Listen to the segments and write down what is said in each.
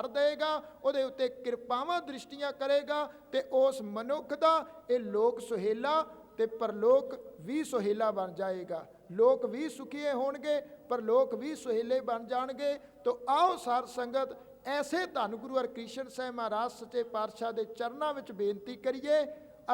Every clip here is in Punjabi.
ਕਰ ਦੇਗਾ, ਉਹਦੇ ਉੱਤੇ ਕਿਰਪਾਵਾਂ ਦ੍ਰਿਸ਼ਟੀਆਂ ਕਰੇਗਾ ਤੇ ਉਸ ਮਨੁੱਖ ਦਾ ਇਹ ਲੋਕ ਸੁਹੇਲਾ ਤੇ ਪਰਲੋਕ ਵੀ ਸੁਹੇਲਾ ਬਣ ਜਾਏਗਾ। ਲੋਕ ਵੀ ਸੁਖੀਏ ਹੋਣਗੇ ਪਰ ਲੋਕ ਵੀ ਸੁਹੇਲੇ ਬਣ ਜਾਣਗੇ। ਤੋ ਆਓ ਸਾਰ ਸੰਗਤ, ਐਸੇ ਧੰਨ ਗੁਰੂ ਹਰਕ੍ਰਿਸ਼ਨ ਸਾਹਿਬ ਮਹਾਰਾਜ ਸੱਚੇ ਪਾਤਸ਼ਾਹ ਦੇ ਚਰਨਾਂ ਵਿੱਚ ਬੇਨਤੀ ਕਰੀਏ,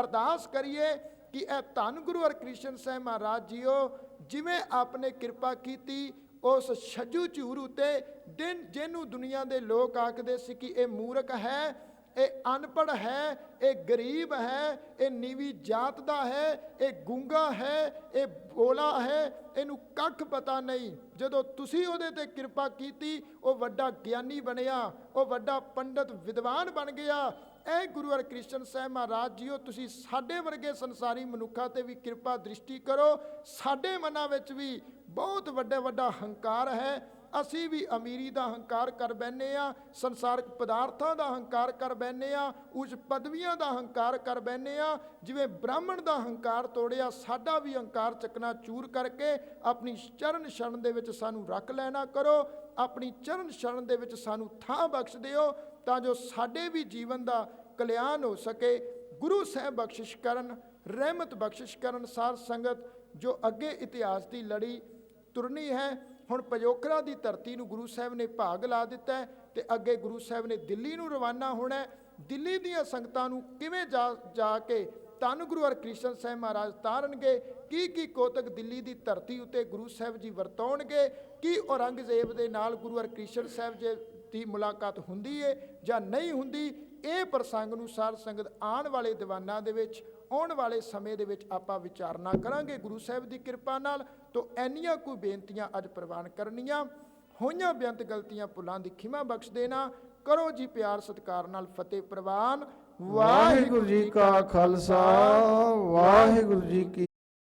ਅਰਦਾਸ ਕਰੀਏ ਕਿ ਇਹ ਧੰਨ ਗੁਰੂ ਹਰਕ੍ਰਿਸ਼ਨ ਸਾਹਿਬ ਮਹਾਰਾਜ ਜੀਓ, ਜਿਵੇਂ ਆਪਨੇ ਕਿਰਪਾ ਕੀਤੀ ਉਸ ਛੱਜੂ ਝੂਰ ਉਤੇ ਦਿਨ ਜਿਹਨੂੰ ਦੁਨੀਆ ਦੇ ਲੋਕ ਆਖਦੇ ਸੀ ਕਿ ਇਹ ਮੂਰਖ ਹੈ ਇਹ ਅਨਪੜ ਹੈ, ਇਹ ਗਰੀਬ ਹੈ, ਇਹ ਨੀਵੀਂ ਜਾਤ ਦਾ ਹੈ, ਇਹ ਗੁੰਗਾ ਹੈ, ਇਹ ਬੋਲਾ ਹੈ, ਇਹਨੂੰ ਕੱਖ ਪਤਾ ਨਹੀਂ। ਜਦੋਂ ਤੁਸੀਂ ਉਹਦੇ ਤੇ ਕਿਰਪਾ ਕੀਤੀ, ਉਹ ਵੱਡਾ ਗਿਆਨੀ ਬਣਿਆ, ਉਹ ਵੱਡਾ ਪੰਡਤ ਵਿਦਵਾਨ ਬਣ ਗਿਆ। ਇਹ ਗੁਰੂ ਹਰਕ੍ਰਿਸ਼ਨ ਸਾਹਿਬ ਮਹਾਰਾਜ ਜੀਓ, ਤੁਸੀਂ ਸਾਡੇ ਵਰਗੇ ਸੰਸਾਰੀ ਮਨੁੱਖਾਂ ਤੇ ਵੀ ਕਿਰਪਾ ਦ੍ਰਿਸ਼ਟੀ ਕਰੋ। ਸਾਡੇ ਮਨਾਂ ਵਿੱਚ ਵੀ ਬਹੁਤ ਵੱਡਾ ਵੱਡਾ ਹੰਕਾਰ ਹੈ। ਅਸੀਂ ਵੀ ਅਮੀਰੀ ਦਾ ਹੰਕਾਰ ਕਰ ਬੈਨੇ ਆ ਸੰਸਾਰਕ ਪਦਾਰਥਾਂ ਦਾ ਹੰਕਾਰ ਕਰ ਬੈਨੇ ਆ ਉੱਚ ਪਦਵੀਆਂ ਦਾ ਹੰਕਾਰ ਕਰ ਬੈਨੇ ਆ ਜਿਵੇਂ ਬ੍ਰਾਹਮਣ ਦਾ ਹੰਕਾਰ ਤੋੜਿਆ, ਸਾਡਾ ਵੀ ਹੰਕਾਰ ਚੱਕਣਾ ਚੂਰ ਕਰਕੇ ਆਪਣੀ ਚਰਨ ਸ਼ਰਨ ਦੇ ਵਿੱਚ ਸਾਨੂੰ ਰੱਖ ਲੈਣਾ ਕਰੋ, ਆਪਣੀ ਚਰਨ ਸ਼ਰਨ ਦੇ ਵਿੱਚ ਸਾਨੂੰ ਥਾਂ ਬਖਸ਼ ਦਿਓ, ਤਾਂ ਜੋ ਸਾਡੇ ਵੀ ਜੀਵਨ ਦਾ ਕਲਿਆਣ ਹੋ ਸਕੇ। ਗੁਰੂ ਸਾਹਿਬ ਬਖਸ਼ਿਸ਼ ਕਰਨ, ਰਹਿਮਤ ਬਖਸ਼ਿਸ਼ ਕਰਨ ਸਾਰ ਸੰਗਤ ਜੋ ਅੱਗੇ ਇਤਿਹਾਸ ਦੀ ਲੜੀ ਤੁਰਨੀ ਹੈ। ਹੁਣ ਪਜੋਖਰਾ ਦੀ ਧਰਤੀ ਨੂੰ ਗੁਰੂ ਸਾਹਿਬ ਨੇ ਭਾਗ ਲਾ ਦਿੱਤਾ ਹੈ ਤੇ ਅੱਗੇ ਗੁਰੂ ਸਾਹਿਬ ਨੇ ਦਿੱਲੀ ਨੂੰ ਰਵਾਨਾ ਹੋਣਾ ਦਿੱਲੀ ਦੀਆਂ ਸੰਗਤਾਂ ਨੂੰ ਕਿਵੇਂ ਜਾ ਜਾ ਕੇ ਧੰਨ ਗੁਰੂ ਹਰਕ੍ਰਿਸ਼ਨ ਸਾਹਿਬ ਮਹਾਰਾਜ ਤਾਰਨਗੇ? ਕੀ ਕੀ ਕੋਤਕ ਦਿੱਲੀ ਦੀ ਧਰਤੀ ਉਤੇ ਗੁਰੂ ਸਾਹਿਬ ਜੀ ਵਰਤਾਉਣਗੇ ਕੀ ਔਰੰਗਜ਼ੇਬ ਦੇ ਨਾਲ ਗੁਰੂ ਹਰਕ੍ਰਿਸ਼ਨ ਸਾਹਿਬ ਜੀ ਦੀ ਮੁਲਾਕਾਤ ਹੁੰਦੀ ਏ ਜਾਂ ਨਹੀਂ ਹੁੰਦੀ? ਇਹ ਪ੍ਰਸੰਗ ਨੂੰ ਸਾਧ ਸੰਗਤ ਆਉਣ ਵਾਲੇ ਦੀਵਾਨਾਂ ਦੇ ਵਿੱਚ, ਆਉਣ ਵਾਲੇ ਸਮੇਂ ਦੇ ਵਿੱਚ ਆਪਾਂ ਵਿਚਾਰਨਾ ਕਰਾਂਗੇ। ਗੁਰੂ ਸਾਹਿਬ ਦੀ ਕਿਰਪਾ ਨਾਲ ਤੋਂ ਐਨੀਆਂ ਕੋਈ ਬੇਨਤੀਆਂ ਅੱਜ ਪ੍ਰਵਾਨ ਕਰਨੀਆਂ। ਹੋਈਆਂ ਬੇਅੰਤ ਗਲਤੀਆਂ ਪੁਲਾਂ ਦੀ ਖਿਮਾ ਬਖਸ਼ ਦੇਣਾ। ਕਰੋ ਜੀ ਪਿਆਰ, ਸਤਿਕਾਰ ਨਾਲ ਫਤਿਹ ਪ੍ਰਵਾਨ। ਵਾਹਿਗੁਰੂ ਜੀ ਕਾ ਖਾਲਸਾ, ਵਾਹਿਗੁਰੂ ਜੀ ਕੀ